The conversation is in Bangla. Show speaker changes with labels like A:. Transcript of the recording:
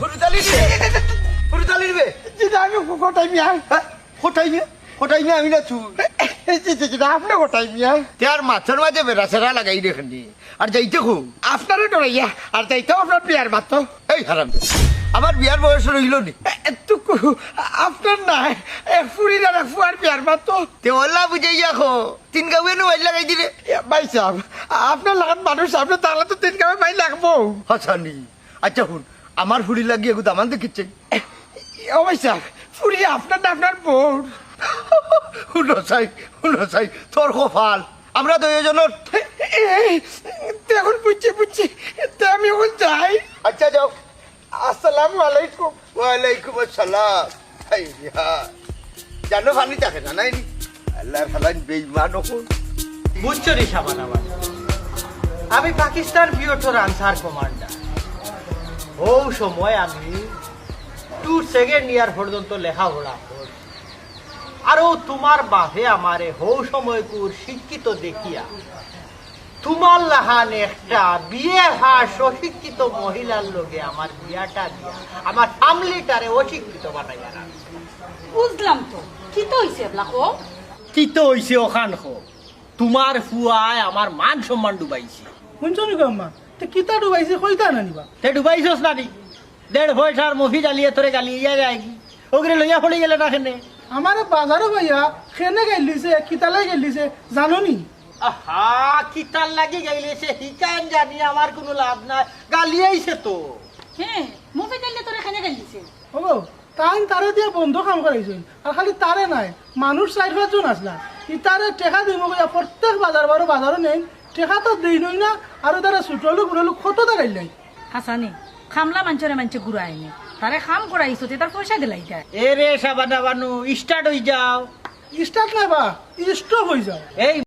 A: হুরুতালি দিবে হুরুতালি দিবে
B: যেটা আমি কোটাই মিয়া।
A: কোথায় নিয়ে? কোথায় নিয়ে আমি না তুই
B: যেটা আপনি কোটাই মিয়া।
A: তার মাথার মাঝে বেড়াচেরা লাগাই রেখেনি আর যাইতে খুব
B: আপনারও ডরাইয়া। আর তাইতেও আপনার বিয়ার মাত্র
A: এই হারাম আমার বিয়ার বয়স রইল নি।
B: আপনার নাই। ফুরির আর ফুয়ার বিয়ার মাত্র
A: তে। ওল্লা বুঝাইয়া খো তিন নো বাইর লাগাই দিলে।
B: ভাই সাহেব আপনার লাগান মানুষ আপনি তাহলে তো তিন কামে ভাই লাগবো।
A: হাসানি আচ্ছা শুন আমার ফুড়ি লাগিয়ে গো আমার দেখিচ্ছে।
B: সাহেব ফুরি আপনার না আপনার বোন।
A: শুনো চাই শুনো চাই তোর কপাল। আমরা দুজনের
B: এই, এখন বুঝছি বুঝছি। আমি এখন যাই।
A: আচ্ছা যাও।
B: আসসালামু আলাইকুম।
A: ওয়ালাইকুম আসসালাম। জানো পানি থাকে না নাই আল্লাহ ফালান বেইমান হকুন
C: বুঝছ রে সাবান আমার আমি পাকিস্তান পিওটোর আনসার কমান্ডার। ও সময় আমি টু সেকেন্ড ইয়ার পর্যন্ত লেখাপড়া করি। আরও তোমার বাপে আমারে হৌ সময়কুর শিক্ষিত দেখিয়া তোমার লাহান একটা বিয়ে হাস অশিক্ষিত মহিলার লগে আমার বিয়াটা দিয়া আমার ফ্যামিলিটারে অশিক্ষিত বানাইয়া।
D: বুঝলাম তো কি তো হইছে কো
C: তো হইছে ওখান তোমার ফুয়ায় আমার মান সম্মান ডুবাইছে।
E: শুনছো নি গম্মা তে কিতা ডুবাইছে কইতা নানিবা
C: তে ডুবাইছস না নি। দেড় পয়সার মফি জ্বালিয়ে তোরে গালি ইয়া যায় কি? ওগরে লইয়া পড়ে গেলে না খেনে
E: আমার বাজারও ভাইয়া খেনে গেলিছে কিতালাই গেলিছে জানো নি?
C: আহা কিতার লাগি গাইলেছে হিকান জানি আমার কোনো লাভ নাই। গালিয়াইছে তো।
D: হ্যাঁ মুভি দিলে তোরে খানে গেলিছে?
E: ও তাই তারে দিয়ে বন্ধ কাম করাইছে আর খালি তারে নাই মানুষ চার পাঁচজন আসলা। ই তারে টেকা দিব গিয়া প্রত্যেক বাজার বারো বাজারও নেই টেকা তো দেই নই না আর তারা ছুটলু গুড়লু কত টাকা নাই
D: হাসানি খামলা মাঞ্চরে মাঞ্চে ঘুরাইনি তারে খাম করাইছো তে তার পয়সা দিলাই যায়।
C: এ রে সাবানা বানু স্টার্ট হই যাও।
E: স্টার্ট নাই বা স্টপ হয়ে যাও।
C: এই